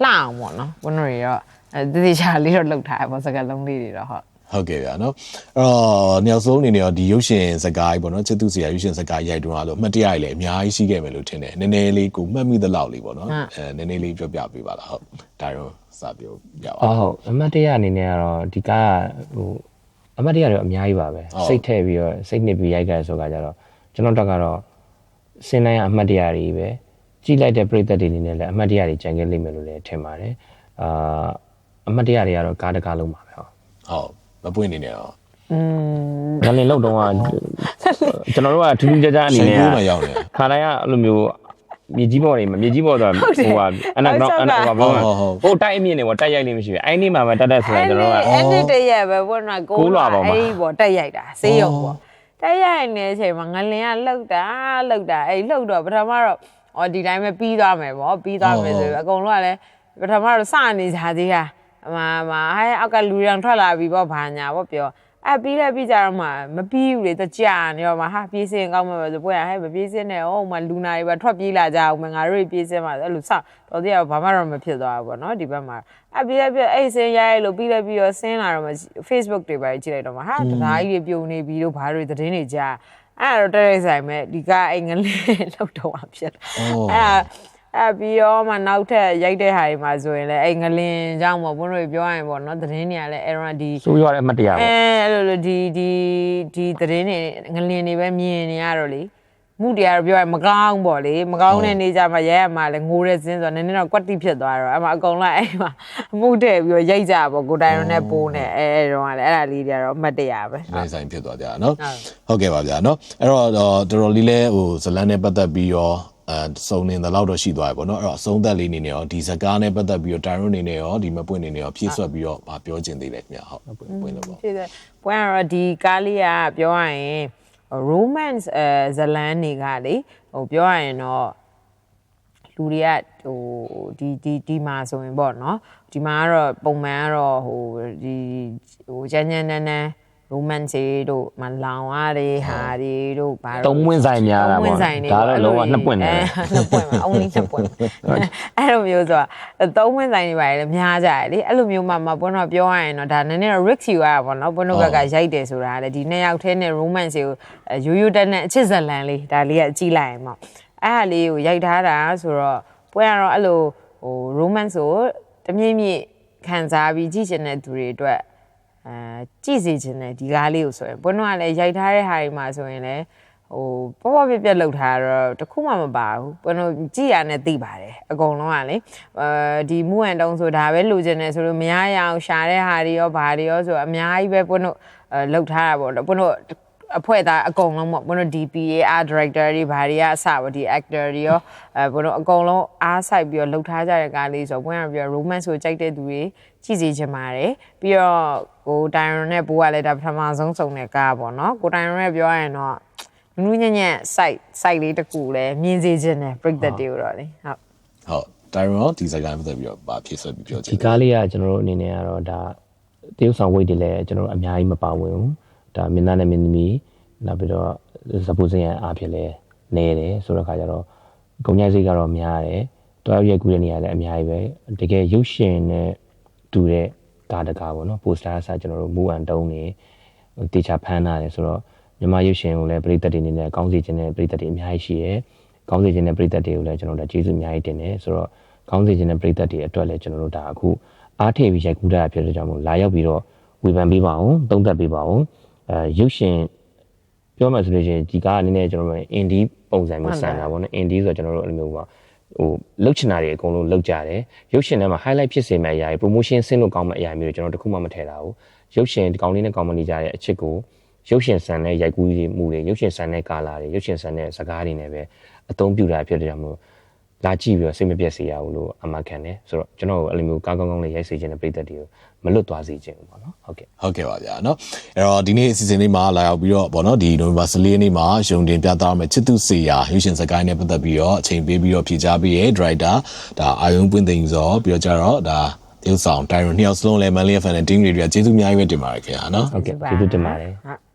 လှအောင်ပေါ့နော်ဘွန်းတို့တွေတော့အဲတည်တည်ချာလေးတော့လှုပ်ထားတယ်ပေါ့စကားလုံးလေးတွေတော့ဟုတ်ဟုတ်ကဲ့ဗျာနော်အဲ့တော့နှစ်ယောက်ဆုံးအနေနဲ့ရောဒီရုပ်ရှင်စကားကြီးပေါ့နော်ချစ်သူစရာရုပ်ရှင်စကားရိုက်တွန်းလာလို့အမှတ်တရကြီးလည်းအများကြီးရှိခဲ့မယ်လို့ထင်တယ်နည်းနည်းလေးကိုမှတ်မိသလောက်လေးပေါ့နော်အဲနည်းနည်းလေးပြောပြပေးပါလားဟုတ်ဒါရော စပြောပြပါအော်ဟုတ်အမတ်တရအနေနဲ့ကတော့ဒီကားကဟိုအမတ်တရတော့အများကြီးပါပဲဟုတ်စိတ်ထည့်ပြီးတော့စိတ်နှစ်ပြီးရိုက်ကြရဆိုကြကြတော့ကျွန်တော်တက်ကတော့စင်တိုင်းကအမတ်တရတွေပဲကြည့်လိုက်တဲ့ပရိသတ်တွေအနေနဲ့လည်းအမတ်တရတွေကြံခဲ့လိမ့်မယ်လို့လည်းထင်ပါတယ်အာအမတ်တရတွေကတော့ကားတကားလုံးပါပဲဟုတ်ဟုတ်မပွင့်နေနဲ့တော့ငလင်လောက်တော့ကကျွန်တော်တို့ကထူးထူးခြားခြားအနေရှိန်နဲ့ကိုကမှရောက်နေခါတိုင်းကအဲ့လိုမျိုး မြေကြီးပေါ်နေမှာမြေကြီးပေါ်တော့ဟိုဟာအနာတော့အနာဟိုဘောဟိုတိုက်အမြင့်နေပေါ့တိုက်ရိုက်လေးမရှိဘူးအဲ့ဒီမှာပဲတက်တက်ဆိုရင်ကျွန်တော်တို့ကအဲ့ဒီတရက်ပဲဘွန်းကကိုးကိုးလွှာလွာပေါ်မှာအဲ့ဒီပေါ့တက်ရိုက်တာစေးရုံပေါ့တက်ရိုက်နေတဲ့အချိန်မှာငလင်ကလှုပ်တာလှုပ်တာအဲ့လှုပ်တော့ပထမတော့အော်ဒီတိုင်းပဲပြီးသွားမယ်ပေါ့ပြီးသွားမယ်ဆိုပြီးအကုန်လုံးကလည်းပထမတော့စနေကြသေးတာအမမဟဲ့အောက်ကလူရောင်ထွက်လာပြီပေါ့ဘာညာပေါ့ပြော အဲ့ပြီးလဲပြီးကြတော့မှမပြီးဘူးလေတကြာနေတော့မှဟာပြေးစင်ကောင်းမှာပဲဆိုပွဲဟဲ့မပြေးစင်နဲ့ဟိုမှလူနာတွေပဲထွက်ပြေးလာကြအောင်မငါတို့ပြေးစင်မှာအဲ့လိုစတော်သေးရဘာမှတော့မဖြစ်သွားဘူးပေါ့နော်ဒီဘက်မှာအဲ့ပြီးလဲပြီးအဲ့စင်ရိုက်လို့ပြီးလဲပြီးတော့ဆင်းလာတော့မှ Facebook တွေပဲကြည့်လိုက်တော့မှဟာတသားကြီးတွေပြုံနေပြီလို့ဘာတွေသတင်းတွေကြားအဲ့တော့တက်ရိုက်ဆိုင်မဲ့ဒီကအဲ့ငလေးလောက်တော့မှဖြစ်အဲ့ အဲပြီးတော့မှနောက်ထပ်ရိုက်တဲ့ဟာတွေမှာဆိုရင်လည်းအဲငလင်ကြောင့်ပေါ့ဘုန်းတို့ပြောရရင်ပေါ့နော်သတင်းတွေကလည်း error ဒီစိုးရွားတဲ့အမှတ်တရပေါ့အဲအဲ့လိုလိုဒီဒီဒီသတင်းတွေငလင်တွေပဲမြင်နေရတော့လေမှုတရားတော့ပြောရမကောင်းပေါ့လေမကောင်းတဲ့နေကြမှာရဲရမှာလဲငိုတဲ့စင်းဆိုတော့နည်းနည်းတော့ကွက်တိဖြစ်သွားတော့အမအကုန်လိုက်အဲ့မှာအမှုတဲ့ပြီးတော့ရိုက်ကြပေါ့ကိုတိုင်ရုံနဲ့ပိုးနေအဲအဲ့တော့လည်းအဲ့ဒါလေးတွေကတော့အမှတ်တရပဲနိုင်ဆိုင်ဖြစ်သွားကြတာနော်ဟုတ်ကဲ့ပါဗျာနော်အဲ့တော့တော်တော်လေးလဲဟိုဇလန်းနဲ့ပတ်သက်ပြီးရော အဲစုံနေတဲ့လောက်တော့ရှိသွားပြီပေါ့နော်အဲ့တော့အဆုံးသက်လေးနေနေရောဒီစကားနဲ့ပတ်သက်ပြီးတော့တိုင်ရွန်နေနေရောဒီမပွင့်နေနေရောဖြည့်ဆွက်ပြီးတော့ဗာပြောချင်သေးတယ်ခင်ဗျာဟုတ်ပွင့်ပွင့်လို့ပေါ့ဖြည့်ဆွက်ပွင့်ကတော့ဒီကားလေးကပြောရရင် romance အဲဇလန်းတွေကလေဟိုပြောရရင်တော့လူတွေကဟိုဒီဒီဒီမှာဆိုရင်ပေါ့နော်ဒီမှာကတော့ပုံမှန်ကတော့ဟိုဒီဟိုကျန်းကျန်းနန်းနန်း romance တွေတို့မလောင်ရတဲ့ဟာတွေတို့ဘာလို့သုံးဝင်းဆိုင်များတာသုံးဝပေါ့င်းဆိုင်တွေဒါတော့လုံးဝနှစ်ပွင့်နေတယ်နှစ်ပွင့်ပါ only နှစ်ပွင့်အဲ့လိုမျိုးဆိုတာသုံးဝင်းဆိုင်တွေပါလေများကြတယ်လေအဲ့လိုမျိုးမှမဘွန်းတော့ပြောရရင်တော့ဒါနည်းနည်းတော့ risk ယူရတာပေါ့နော်ဘွန်းတို့ဘက်ကရိုက်တယ်ဆိုတာလေဒီနှစ်ယောက်တည်းနဲ့ romance ကိုရိုးရိုးတက်နဲ့အချစ်ဇလန်လေးဒါလေးကကြည့်လိုက်ရင်ပေါ့အဲ့ဟာလေးကိုရိုက်ထားတာဆိုတော့ပွဲကတော့အဲ့လိုဟို romance ကိုတမြင့်မြင့်ခံစားပြီးကြည့်ချင်တဲ့သူတွေအတွက် အဲကြည့်စီခြင်းနဲ့ဒီကားလေးကိုဆိုရင်ဘွန်းတို့ကလည်းရိုက်ထားတဲ့ဟာတွေမှာဆိုရင်လည်းဟိုပေါ့ပေါ့ပြက်ပြက်လှုပ်ထားတော့တခုမှမပါဘူးဘွန်းတို့ကြည့်ရနဲ့သိပါတယ်အကုန်လုံးကလေအဲဒီမူအန်တုံးဆိုဒါပဲလိုချင်တယ်ဆိုလို့မရရအောင်ရှာတဲ့ဟာတွေရောဘာတွေရောဆိုအများကြီးပဲဘွန်းတို့အဲလှုပ်ထားတာပေါ့ဘွန်းတို့ အဖွဲ့သားအကုန်လုံးပေါ့ဘုန်းတို့ DPA art director တွေဘာတွေကအစပေါ့ဒီ actor တွေရောအဲဘုန်းတို့အကုန်လုံးအားဆိုင်ပြီးတော့လှုပ်ထားကြတဲ့ကားလေးဆိုတော့ဘုန်းကပြော romance ကိုကြိုက်တဲ့သူတွေကြည့်စီချင်ပါတယ်ပြီးတော့ကိုတိုင်ရွန်နဲ့ဘိုးကလည်းဒါပထမဆုံးစုံတဲ့ကားပေါ့နော်ကိုတိုင်ရွန်နဲ့ပြောရရင်တော့နူးညံ့ညံ့ site site လေးတစ်ခုလည်းမြင်စေချင်တယ် break that တွေကိုတော့လေဟုတ်ဟုတ်တိုင်ရွန်ရောဒီစကားနဲ့ပတ်သက်ပြီးတော့ဗာဖြည့်ဆွတ်ပြီးပြောချင်ဒီတယ်ကားလေးကကျွန်တော်တို့အနေနဲ့ကတော့ဒါတရုပ်ဆောင်ဝိတ်တွေလည်းကျွန်တော်တို့အများကြီးမပါဝင်ဘူး ဒါမင်းသားနဲ့မင်းသမီးနောက်ပြီးတော့ဇပူစင်ရန်အားဖြင့်လည်းနေတယ်ဆိုတော့ခါကျတော့ဂုံညိုက်စိတ်ကတော့များတယ်တွားရက်ကူးတဲ့နေရာလည်းအများကြီးပဲတကယ်ရုပ်ရှင်နဲ့တူတဲ့ကားတကားပေါ့နော်ပိုစတာအစားကျွန်တော်တို့မူအန်တုံးနေတေချာဖမ်းလာတယ်ဆိုတော့မြန်မာရုပ်ရှင်ကိုလည်းပြည်သက်တွေအနေနဲ့ကောင်းစီခြင်းတဲ့ပြည်သက်တွေအများကြီးရှိတယ်ကောင်းစီခြင်းတဲ့ပြည်သက်တွေကိုလည်းကျွန်တော်တို့ကျေးဇူးအများကြီးတင်တယ်ဆိုတော့ကောင်းစီခြင်းတဲ့ပြည်သက်တွေအတွက်လည်းကျွန်တော်တို့ဒါအခုအားထည့်ပြီးရိုက်ကူးတာဖြစ်တဲ့ကြောင့်မို့လာရောက်ပြီးတော့ဝေဖန်ပေးပါအောင်သုံးသပ်ပေးပါအောင် အဲရုပ်ရှင်ပြောမှဆိုလို့ရှိရင်ဒီကားကနည်းနည်းကျွန်တော်တို့အင်ဒီပုံစံမျိုးဆန်တာပေါ့နော်အင်ဒီဆိုတော့ကျွန်တော်တို့အဲ့လိုမျိုးပါဟိုလှုပ်ချင်တာတွေအကုန်လုံးလှုပ်ကြတယ်ရုပ်ရှင်ထဲမှာ highlight ဖြစ်စေမယ့်အရာတွေ promotion ဆင်းလို့ကောင်းမယ့်အရာမျိုးတွေကျွန်တော်တခုမှမထည့်တာဘူးရုပ်ရှင်ဒီကောင်လေးနဲ့ကောင်းမနေကြတဲ့အချစ်ကိုရုပ်ရှင်ဆန်တဲ့ရိုက်ကူးမှုတွေရုပ်ရှင်ဆန်တဲ့ကာလာတွေရုပ်ရှင်ဆန်တဲ့စကားတွေနဲ့ပဲအသုံးပြုတာဖြစ်တဲ့ကြောင့်မို့ လာကြည့်ပြီးတော့စိတ်မပြတ်စေရဘူးလို့အမှတ်ခံတယ်ဆိုတော့ကျွန်တော်တို့အဲ့လိုမျိုးကားကောင်းကောင်းလေးရိုက်စေခြင်းတဲ့ပြည်သက်တွေကိုမလွတ်သွားစေခြင်းဘူးပေါ့နော်ဟုတ်ကဲ့ ဟုတ်ကဲ့ပါဗျာเนาะအဲ့တော့ဒီနေ့အစီအစဉ်လေးမှာလာရောက်ပြီးတော့ဗောနော်ဒီနိုဝင်ဘာ14ရက်နေ့မှာရုံတင်ပြသရမယ့်ချစ်သူစေရာရုပ်ရှင်စကိုင်းနဲ့ပတ်သက်ပြီးတော့အချိန်ပေးပြီးတော့ဖြေကြားပေးရဲ့ဒရိုက်တာဒါအာယုံပွင့်သိန်းစောပြီးတော့ကြတော့ဒါတေးဆောင်တိုင်ရွန်နှစ်ယောက်စလုံးလည်းမန်လေးဖန်နဲ့တင်းရီတွေကကျေးဇူးအများကြီးပဲတင်ပါတယ်ခင်ဗျာเนาะ ဟုတ်ကဲ့ကျေးဇူးတင်ပါတယ် ဟုတ်